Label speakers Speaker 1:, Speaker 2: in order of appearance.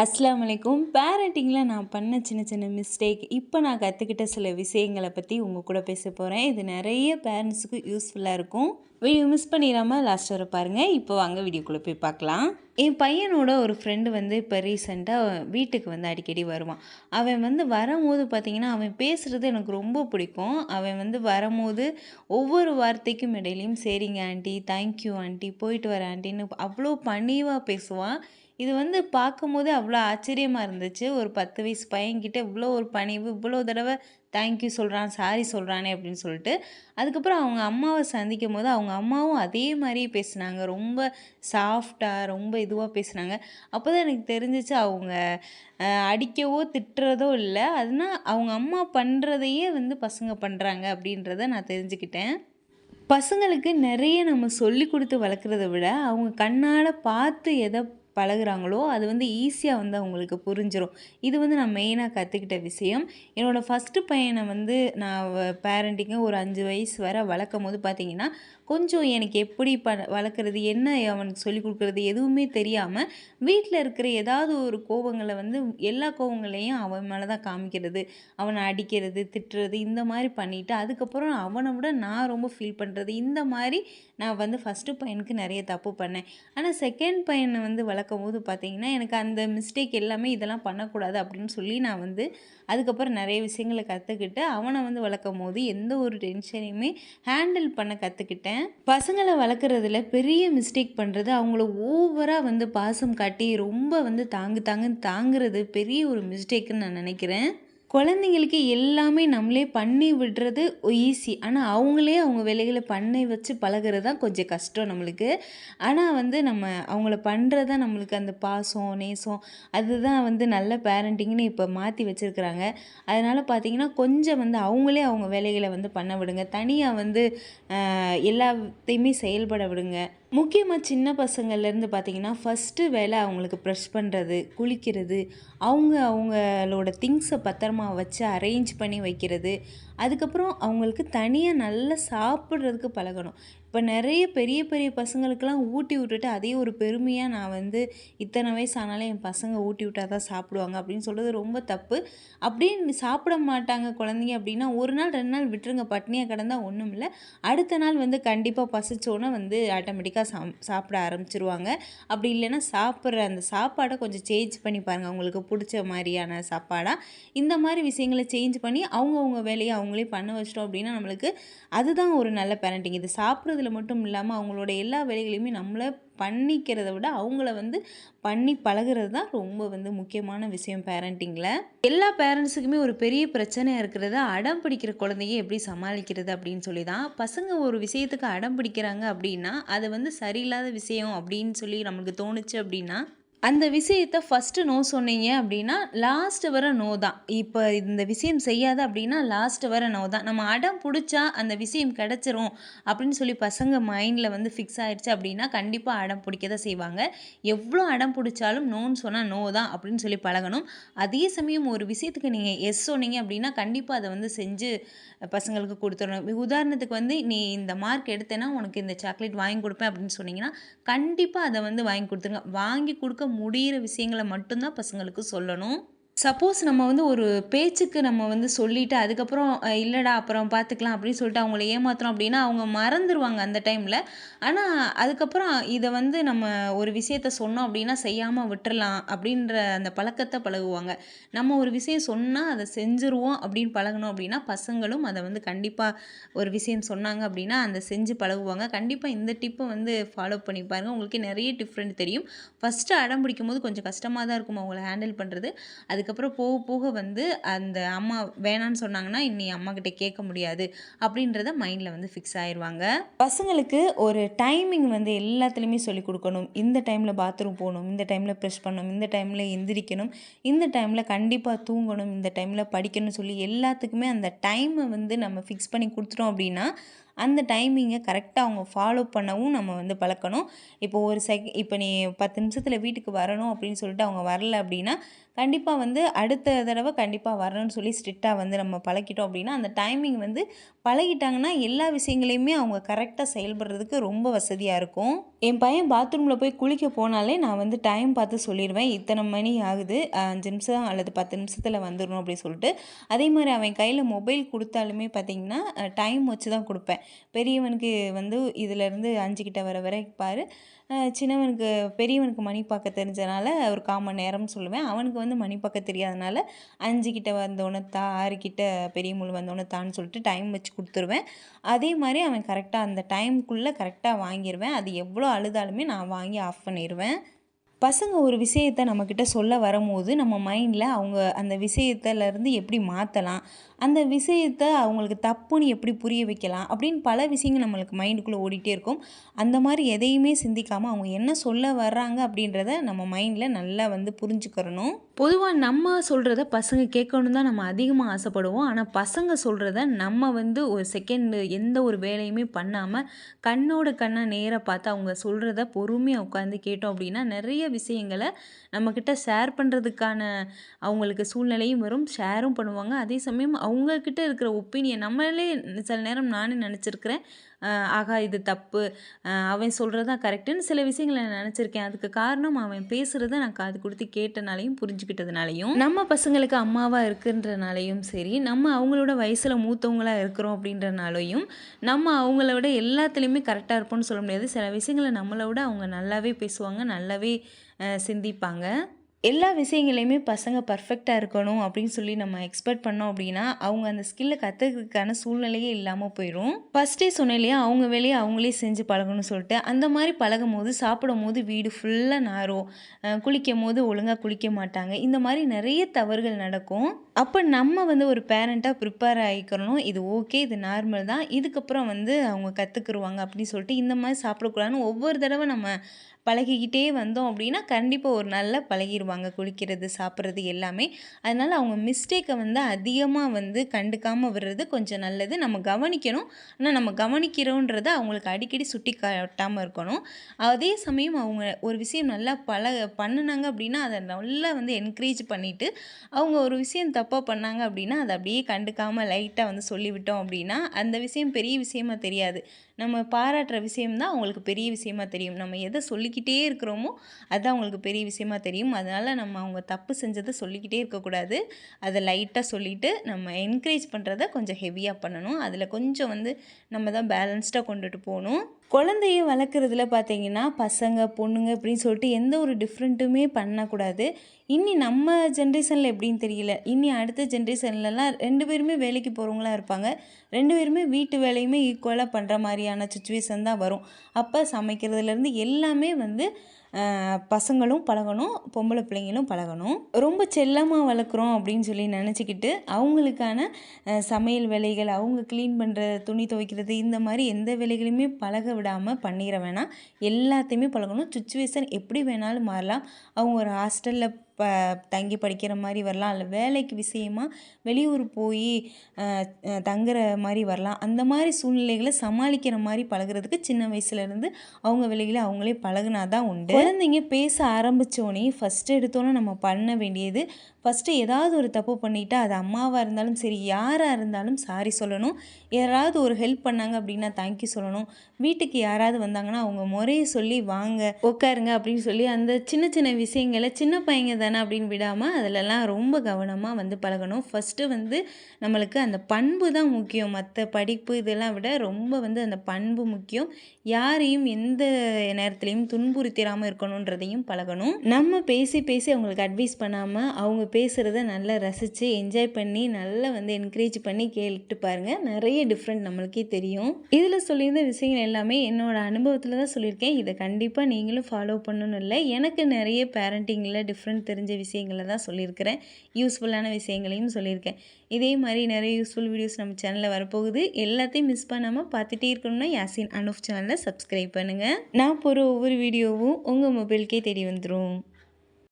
Speaker 1: அஸ்லாம் வலைக்கும் பேரண்டிங்கில் நான் பண்ண சின்ன சின்ன மிஸ்டேக் இப்போ நான் கற்றுக்கிட்ட சில விஷயங்களை பற்றி உங்கள் கூட பேச போகிறேன் இது நிறைய பேரண்ட்ஸுக்கு யூஸ்ஃபுல்லாக இருக்கும். வீடியோ மிஸ் பண்ணிடாமல் லாஸ்ட் வர பாருங்கள் இப்போ வாங்க வீடியோக்குள்ளே போய் பார்க்கலாம். என் பையனோட ஒரு ஃப்ரெண்டு வந்து இப்போ ரீசெண்டாக வீட்டுக்கு வந்து அடிக்கடி வருவான். அவன் வந்து வரும்போது பார்த்திங்கன்னா அவன் பேசுகிறது எனக்கு ரொம்ப பிடிக்கும். அவன் வந்து வரும்போது ஒவ்வொரு வார்த்தைக்கும் இடையிலையும் சரிங்க ஆண்டி தேங்க்யூ ஆண்டி போயிட்டு வரேன் ஆண்டின்னு அவ்வளோ பணிவாக பேசுவான். இது வந்து பார்க்கும்போதே அவ்வளோ ஆச்சரியமாக இருந்துச்சு. ஒரு பத்து வயசு பையன்கிட்ட இவ்வளோ ஒரு பணிவு இவ்வளோ தடவை தேங்க்யூ சொல்கிறான் சாரி சொல்கிறானே அப்படின்னு சொல்லிட்டு அதுக்கப்புறம் அவங்க அம்மாவை சந்திக்கும் போது அவங்க அம்மாவும் அதே மாதிரியே பேசுனாங்க. ரொம்ப சாஃப்டாக ரொம்ப இதுவாக பேசுனாங்க. அப்போ தான் எனக்கு தெரிஞ்சிச்சு அவங்க அடிக்கவோ திட்டுறதோ இல்லை. அதனால் அவங்க அம்மா பண்ணுறதையே வந்து பசங்க பண்ணுறாங்க அப்படின்றத நான் தெரிஞ்சுக்கிட்டேன். பசங்களுக்கு நிறைய நம்ம சொல்லி கொடுத்து வளர்க்குறத விட அவங்க கண்ணால் பார்த்து எதை பழகுறாங்களோ அது வந்து ஈஸியாக வந்து அவங்களுக்கு புரிஞ்சிடும் இது வந்து நான் மெயினாக கற்றுக்கிட்ட விஷயம். என்னோடய ஃபஸ்ட்டு பையனை வந்து நான் பேரண்டிங்க ஒரு அஞ்சு வயசு வரை வளர்க்கும் போது பார்த்தீங்கன்னா கொஞ்சம் எனக்கு எப்படி ப வளர்க்குறது என்ன அவனுக்கு சொல்லிக் கொடுக்குறது எதுவுமே தெரியாமல் வீட்டில் இருக்கிற ஏதாவது ஒரு கோவங்களை வந்து எல்லா கோவங்களையும் அவன் மேலே தான் காமிக்கிறது. அவனை அடிக்கிறது திட்டுறது இந்த மாதிரி பண்ணிவிட்டு அதுக்கப்புறம் அவனை விட நான் ரொம்ப ஃபீல் பண்ணுறது இந்த மாதிரி நான் வந்து ஃபஸ்ட்டு பையனுக்கு நிறைய தப்பு பண்ணேன். ஆனால் செகண்ட் பையனை வந்து வளர்க்க போது பார்த்தீங்கன்னா எனக்கு அந்த மிஸ்டேக் எல்லாமே இதெல்லாம் பண்ணக்கூடாது அப்படின்னு சொல்லி நான் வந்து அதுக்கப்புறம் நிறைய விஷயங்களை கற்றுக்கிட்டு அவனை வந்து வளர்க்கும் போது எந்த ஒரு டென்ஷனையுமே ஹேண்டில் பண்ண கற்றுக்கிட்டேன் பசங்களை வளர்க்குறதுல பெரிய மிஸ்டேக் பண்ணுறது அவங்கள ஓவராக வந்து பாசம் காட்டி ரொம்ப வந்து தாங்கு தாங்குன்னு தாங்குறது பெரிய ஒரு மிஸ்டேக்குன்னு நான் நினைக்கிறேன். குழந்தைங்களுக்கு எல்லாமே நம்மளே பண்ணி விடுறது ஈஸி ஆனால் அவங்களே அவங்க வேலைகளை பண்ணி வச்சு பழகுறது தான் கொஞ்சம் கஷ்டம் நம்மளுக்கு. ஆனால் வந்து நம்ம அவங்கள பண்ணுறது தான் நம்மளுக்கு அந்த பாசம் நேசம் அதுதான் வந்து நல்ல பேரண்டிங்னு இப்போ மாற்றி வச்சுருக்குறாங்க. அதனால் பார்த்தீங்கன்னா கொஞ்சம் வந்து அவங்களே அவங்க வேலைகளை வந்து பண்ண விடுங்க. தனியாக வந்து எல்லாத்தையுமே செயல்பட விடுங்க. முக்கியமாக சின்ன பசங்கள்லேருந்து பார்த்தீங்கன்னா ஃபஸ்ட்டு வேலை அவங்களுக்கு ப்ரெஷ் பண்ணுறது குளிக்கிறது அவங்க அவங்களோட திங்ஸை பத்திரமா வச்சு அரேஞ்ச் பண்ணி வைக்கிறது அதுக்கப்புறம் அவங்களுக்கு தனியாக நல்லா சாப்பிட்றதுக்கு பழகணும். இப்போ நிறைய பெரிய பெரிய பசங்களுக்கெல்லாம் ஊட்டி விட்டுட்டு அதே ஒரு பெருமையாக நான் வந்து இத்தனை வயசு ஆனாலும் என் பசங்க ஊட்டி விட்டால் தான் சாப்பிடுவாங்க அப்படின்னு சொல்கிறது ரொம்ப தப்பு. அப்படியே சாப்பிட மாட்டாங்க குழந்தைங்க அப்படின்னா ஒரு நாள் ரெண்டு நாள் விட்டுருங்க பட்னியாக கிடந்தா ஒன்றும் இல்லை. அடுத்த நாள் வந்து கண்டிப்பாக பசிச்சோன்னே வந்து ஆட்டோமேட்டிக்காக சா சாப்பிட ஆரம்பிச்சிருவாங்க. அப்படி இல்லைன்னா சாப்பிட்ற அந்த சாப்பாடை கொஞ்சம் சேஞ்ச் பண்ணி பாருங்கள் அவங்களுக்கு பிடிச்ச மாதிரியான சாப்பாடாக இந்த மாதிரி விஷயங்களை சேஞ்ச் பண்ணி அவங்கவுங்க வேலையை அவங்க அவங்களே பண்ண வச்சிட்டோம் அப்படின்னா நம்மளுக்கு அதுதான் ஒரு நல்ல பேரண்டிங் இது சாப்பிட்றதுல மட்டும் இல்லாமல் அவங்களோட எல்லா வேலைகளையுமே நம்மளை பண்ணிக்கிறத விட அவங்கள வந்து பண்ணி பழகுறது தான் ரொம்ப வந்து முக்கியமான விஷயம் பேரண்டிங்கில் எல்லா பேரண்ட்ஸுக்குமே ஒரு பெரிய பிரச்சனையாக இருக்கிறது அடம் பிடிக்கிற குழந்தைய எப்படி சமாளிக்கிறது அப்படின்னு சொல்லி தான் பசங்க ஒரு விஷயத்துக்கு அடம் பிடிக்கிறாங்க அப்படின்னா அது வந்து சரியில்லாத விஷயம் அப்படின்னு சொல்லி நம்மளுக்கு தோணுச்சு அப்படின்னா அந்த விஷயத்தை ஃபஸ்ட்டு நோ சொன்னீங்க அப்படின்னா லாஸ்ட்டு வர நோ தான். இப்போ இந்த விஷயம் செய்யாத அப்படின்னா லாஸ்ட்டு வர நோ தான். நம்ம அடம் பிடிச்சா அந்த விஷயம் கிடச்சிரும் அப்படின்னு சொல்லி பசங்க மைண்டில் வந்து ஃபிக்ஸ் ஆகிடுச்சு அப்படின்னா கண்டிப்பாக அடம் பிடிக்க தான் செய்வாங்க. எவ்வளோ அடம் பிடிச்சாலும் நோன்னு சொன்னால் நோ தான் அப்படின்னு சொல்லி பழகணும். அதே சமயம் ஒரு விஷயத்துக்கு நீங்கள் எஸ் சொன்னீங்க அப்படின்னா கண்டிப்பாக அதை வந்து செஞ்சு பசங்களுக்கு கொடுத்துடணும். உதாரணத்துக்கு வந்து நீ இந்த மார்க் எடுத்தேன்னா உனக்கு இந்த சாக்லேட் வாங்கி கொடுப்பேன் அப்படின்னு சொன்னீங்கன்னா கண்டிப்பாக அதை வந்து வாங்கி கொடுத்துருங்க. வாங்கி கொடுக்க முடிகிற விஷயங்களை மட்டும்தான் பசங்களுக்கு சொல்லணும். சப்போஸ் நம்ம வந்து ஒரு பேச்சுக்கு நம்ம வந்து சொல்லிவிட்டு அதுக்கப்புறம் இல்லைடா அப்புறம் பார்த்துக்கலாம் அப்படின்னு சொல்லிட்டு அவங்கள ஏமாத்துறோம் அப்படின்னா அவங்க மறந்துடுவாங்க அந்த டைமில் ஆனால் அதுக்கப்புறம் இதை வந்து நம்ம ஒரு விஷயத்த சொன்னோம் அப்படின்னா செய்யாமல் விட்டுறலாம் அப்படின்ற அந்த பழக்கத்தை பழகுவாங்க. நம்ம ஒரு விஷயம் சொன்னால் அதை செஞ்சுருவோம் அப்படின்னு பழகணும் அப்படின்னா பசங்களும் அதை வந்து கண்டிப்பாக ஒரு விஷயம் சொன்னாங்க அப்படின்னா அந்த செஞ்சு பழகுவாங்க. கண்டிப்பாக இந்த டிப்பை வந்து ஃபாலோ பண்ணி பாருங்கள் உங்களுக்கு நிறைய டிஃப்ரெண்ட் தெரியும். ஃபஸ்ட்டு அடம் பிடிக்கும் போது கொஞ்சம் கஷ்டமாக தான் இருக்கும் அவங்கள ஹேண்டில் பண்ணுறது அதுக்கப்புறம் போக போக வந்து அந்த அம்மா வேணான்னு சொன்னாங்கன்னா இனி அம்மா கிட்ட கேட்க முடியாது. அப்படின்றத மைண்டில் வந்து ஃபிக்ஸ் ஆயிடுவாங்க பசங்களுக்கு ஒரு டைமிங் வந்து எல்லாத்துலேயுமே சொல்லிக் கொடுக்கணும். இந்த டைமில் பாத்ரூம் போகணும் இந்த டைமில் ப்ரெஷ் பண்ணணும் இந்த டைமில் எந்திரிக்கணும் இந்த டைமில் கண்டிப்பாக தூங்கணும் இந்த டைமில் படிக்கணும்னு சொல்லி எல்லாத்துக்குமே அந்த டைமை வந்து நம்ம ஃபிக்ஸ் பண்ணி கொடுத்துட்டோம் அப்படின்னா அந்த டைமிங்கை கரெக்டாக அவங்க ஃபாலோ பண்ணவும் நம்ம வந்து பழக்கணும். இப்போ ஒரு செக் இப்போ நீ பத்து நிமிஷத்தில் வீட்டுக்கு வரணும் அப்படின்னு சொல்லிட்டு அவங்க வரல அப்படின்னா கண்டிப்பாக வந்து அடுத்த தடவை கண்டிப்பாக வரணும்னு சொல்லி ஸ்ட்ரிக்டாக வந்து நம்ம பழக்கிட்டோம் அப்படின்னா அந்த டைமிங் வந்து பழகிட்டாங்கன்னா எல்லா விஷயங்களையுமே அவங்க கரெக்டாக செயல்படுறதுக்கு ரொம்ப வசதியாக இருக்கும். என் பையன் பாத்ரூமில் போய் குளிக்க போனாலே நான் வந்து டைம் பார்த்து சொல்லிடுவேன். இத்தனை மணி ஆகுது அஞ்சு நிமிஷம் அல்லது பத்து நிமிஷத்தில் வந்துடணும் அப்படின்னு சொல்லிட்டு. அதே மாதிரி அவன் கையில் மொபைல் கொடுத்தாலுமே பார்த்திங்கன்னா டைம் வச்சு தான் கொடுப்பேன். பெரியவனுக்கு வந்து இதிலேருந்து அஞ்சு கிட்ட வர வரை பாரு. சின்னவனுக்கு பெரியவனுக்கு மணி பார்க்க தெரிஞ்சனால ஒரு கால் மணி நேரம்னு சொல்லுவேன். அவனுக்கு வந்து மணி பார்க்க தெரியாதனால அஞ்சு கிட்ட வந்தோடனே தா ஆறு கிட்ட பெரிய முள் வந்தோடனே தான்னு சொல்லிட்டு டைம் வச்சு கொடுத்துருவேன். அதே மாதிரி அவன் கரெக்டாக அந்த டைமுக்குள்ளே கரெக்டாக வாங்கிடுவேன் அது எவ்வளோ அழுதாலுமே நான் வாங்கி ஆஃப் பண்ணிடுவேன் பசங்க ஒரு விஷயத்த நம்மக்கிட்ட சொல்ல வரும்போது நம்ம மைண்டில் அவங்க அந்த விஷயத்துலேருந்து எப்படி மாற்றலாம் அந்த விஷயத்த அவங்களுக்கு தப்புன்னு எப்படி புரிய வைக்கலாம் அப்படின்னு பல விஷயங்கள் நம்மளுக்கு மைண்டுக்குள்ளே ஓடிட்டே இருக்கும். அந்த மாதிரி எதையுமே சிந்திக்காமல் அவங்க என்ன சொல்ல வர்றாங்க அப்படின்றத நம்ம மைண்டில் நல்லா வந்து புரிஞ்சுக்கிறணும். பொதுவாக நம்ம சொல்கிறத பசங்க கேட்கணும் தான் நம்ம அதிகமாக ஆசைப்படுவோம். ஆனால் பசங்க சொல்கிறத நம்ம வந்து ஒரு செகண்டு எந்த ஒரு வேலையுமே பண்ணாமல் கண்ணோட கண்ணாக நேராக பார்த்து அவங்க சொல்கிறத பொறுமையாக உட்காந்து கேட்டோம் அப்படின்னா நிறைய விஷயங்களை நம்மக்கிட்ட ஷேர் பண்ணுறதுக்கான அவங்களுக்கு சூழ்நிலையும் வரும். ஷேரும் பண்ணுவாங்க. அதே சமயம் அவங்கக்கிட்ட இருக்கிற ஒப்பீனியன் நம்மளே சில நேரம் நானே நினச்சிருக்கிறேன். ஆகா இது தப்பு. அவன் சொல்கிறது தான் கரெக்டுன்னு சில விஷயங்களை நான் நினச்சிருக்கேன். அதுக்கு காரணம் அவன் பேசுகிறத நான் காது கொடுத்து கேட்டனாலையும் புரிஞ்சுக்கிட்டதுனாலையும் நம்ம பசங்களுக்கு அம்மாவாக இருக்குன்றனாலையும் சரி நம்ம அவங்களோட வயசில் மூத்தவங்களாக இருக்கிறோம் அப்படின்றனாலையும் நம்ம அவங்கள விட எல்லாத்துலேயுமே கரெக்டாக இருப்போம்னு சொல்ல முடியாது. சில விஷயங்களை நம்மளை விட அவங்க நல்லாவே பேசுவாங்க நல்லாவே சிந்திப்பாங்க. எல்லா விஷயங்களையுமே பசங்க பர்ஃபெக்டாக இருக்கணும் அப்படின்னு சொல்லி நம்ம எக்ஸ்பெக்ட் பண்ணோம் அப்படின்னா அவங்க அந்த ஸ்கில்லை கற்றுக்கிறதுக்கான சூழ்நிலையே இல்லாமல் போயிடும் ஃபஸ்ட்டே சொன்னேன் இல்லையா அவங்க வேலையை அவங்களே செஞ்சு பழகணும்னு சொல்லிட்டு அந்த மாதிரி பழகும் போது சாப்பிடும் போது வீடு ஃபுல்லாக நாரும். குளிக்கும் போது ஒழுங்காக குளிக்க மாட்டாங்க. இந்த மாதிரி நிறைய தவறுகள் நடக்கும். அப்போ நம்ம வந்து ஒரு பேரண்ட்டாக ப்ரிப்பேர் ஆகிக்கிறணும் இது ஓகே இது நார்மல் தான். இதுக்கப்புறம் வந்து அவங்க கற்றுக்குருவாங்க அப்படின்னு சொல்லிட்டு இந்த மாதிரி சாப்பிடக்கூடாதுன்னு ஒவ்வொரு தடவை நம்ம பழகிக்கிட்டே வந்தோம் அப்படின்னா கண்டிப்பாக ஒரு நாளில் பழகிடுவாங்க குளிக்கிறது சாப்பிட்றது எல்லாமே. அதனால் அவங்க மிஸ்டேக்கை வந்து அதிகமாக வந்து கண்டுக்காமல் விடுறது கொஞ்சம் நல்லது. நம்ம கவனிக்கணும். ஆனால் நம்ம கவனிக்கிறோன்றதை அவங்களுக்கு அடிக்கடி சுட்டி காட்டாமல் இருக்கணும். அதே சமயம் அவங்க ஒரு விஷயம் நல்லா பழ பண்ணுனாங்க அப்படின்னா அதை நல்லா வந்து என்கரேஜ் பண்ணிவிட்டு அவங்க ஒரு விஷயம் தப்பு தப்பாக பண்ணாங்க அப்படின்னா அதை அப்படியே கண்டுக்காமல் லைட்டாக வந்து சொல்லிவிட்டோம் அப்படின்னா அந்த விஷயம் பெரிய விஷயமா தெரியாது. நம்ம பாராட்டுற விஷயம்தான் அவங்களுக்கு பெரிய விஷயமா தெரியும். நம்ம எதை சொல்லிக்கிட்டே இருக்கிறோமோ அதுதான் அவங்களுக்கு பெரிய விஷயமா தெரியும். அதனால் நம்ம அவங்க தப்பு செஞ்சதை சொல்லிக்கிட்டே இருக்கக்கூடாது. அதை லைட்டாக சொல்லிவிட்டு நம்ம என்கரேஜ் பண்ணுறத கொஞ்சம் ஹெவியாக பண்ணணும். அதில் கொஞ்சம் வந்து நம்ம தான் பேலன்ஸ்டாக கொண்டுட்டு போகணும். குழந்தைய வளர்க்குறதுல பார்த்தீங்கன்னா பசங்க பொண்ணுங்க அப்படின்னு சொல்லிட்டு எந்த ஒரு டிஃப்ரெண்ட்டுமே பண்ணக்கூடாது. இனி நம்ம ஜென்ரேஷனில் எப்படின்னு தெரியல. இனி அடுத்த ஜென்ரேஷன்லலாம் ரெண்டு பேருமே வேலைக்கு போகிறவங்களா இருப்பாங்க. ரெண்டு பேருமே வீட்டு வேலையுமே ஈக்குவலாக பண்ணுற மாதிரி மாதிரியான சுச்சுவேஷன் தான் வரும். அப்போ சமைக்கிறதுலேருந்து எல்லாமே வந்து பசங்களும் பழகணும் பொம்பளை பிள்ளைங்களும் பழகணும். ரொம்ப செல்லமாக வளர்க்குறோம் அப்படின்னு சொல்லி நினச்சிக்கிட்டு அவங்களுக்கான சமையல் வேலைகள் அவங்க க்ளீன் பண்ணுற துணி துவைக்கிறது இந்த மாதிரி எந்த வேலைகளையுமே பழக விடாமல் பண்ணிட வேணாம். எல்லாத்தையுமே பழகணும். சுச்சுவேஷன் எப்படி வேணாலும் மாறலாம். அவங்க ஒரு ஹாஸ்டலில் ப தங்கி படிக்கிற மாதிரி வரலாம். இல்லை வேலைக்கு விஷயமா வெளியூர் போய் தங்குற மாதிரி வரலாம். அந்த மாதிரி சூழ்நிலைகளை சமாளிக்கிற மாதிரி பழகுறதுக்கு சின்ன வயசுலேருந்து அவங்க வேலைகளை அவங்களே பழகுனா தான் உண்டு. குழந்தைங்க பேச ஆரம்பித்தோடனே ஃபஸ்ட்டு எடுத்தோன்னே நம்ம பண்ண வேண்டியது ஃபஸ்ட்டு ஏதாவது ஒரு தப்பு பண்ணிவிட்டு அது அம்மாவாக இருந்தாலும் சரி யாராக இருந்தாலும் சாரி சொல்லணும். யாராவது ஒரு ஹெல்ப் பண்ணாங்க அப்படின்னா தேங்க்யூ சொல்லணும். வீட்டுக்கு யாராவது வந்தாங்கன்னா அவங்க முறையை சொல்லி வாங்க உட்காருங்க அப்படின்னு சொல்லி அந்த சின்ன சின்ன விஷயங்களை சின்ன பையங்க தானே அப்படின்னு விடாமல் அதிலெல்லாம் ரொம்ப கவனமாக வந்து பழகணும். ஃபஸ்ட்டு வந்து நம்மளுக்கு அந்த பண்பு தான் முக்கியம். மற்ற படிப்பு இதெல்லாம் விட ரொம்ப வந்து அந்த பண்பு முக்கியம். யாரையும் எந்த நேரத்துலையும் துன்புறுத்திடாமல் இருக்கணுன்றதையும் பழகணும். நம்ம பேசி பேசி அவங்களுக்கு அட்வைஸ் பண்ணாமல் அவங்க பேசுகிறத நல்லா ரசித்து என்ஜாய் பண்ணி நல்லா வந்து என்கரேஜ் பண்ணி கேட்டு பாருங்கள் நிறைய டிஃப்ரெண்ட் நம்மளுக்கே தெரியும். இதில் சொல்லியிருந்த விஷயங்கள் எல்லாமே என்னோட அனுபவத்தில் தான் சொல்லியிருக்கேன். இதை கண்டிப்பாக நீங்களும் ஃபாலோ பண்ணணும் இல்லை. எனக்கு நிறைய பேரண்டிங்கில் டிஃப்ரெண்ட் தெரிஞ்ச விஷயங்களை தான் சொல்லியிருக்கிறேன். யூஸ்ஃபுல்லான விஷயங்களையும் சொல்லியிருக்கேன். இதே மாதிரி நிறைய யூஸ்ஃபுல் வீடியோஸ் நம்ம சேனலில் வரப்போகுது. எல்லாத்தையும் மிஸ் பண்ணாமல் பார்த்துட்டே இருக்கணும்னா யாசின் அனுஃப் சேனலை சப்ஸ்கிரைப் பண்ணுங்கள் நான் போகிற ஒவ்வொரு வீடியோவும் உங்கள் மொபைலுக்கே தேடி வந்துடும்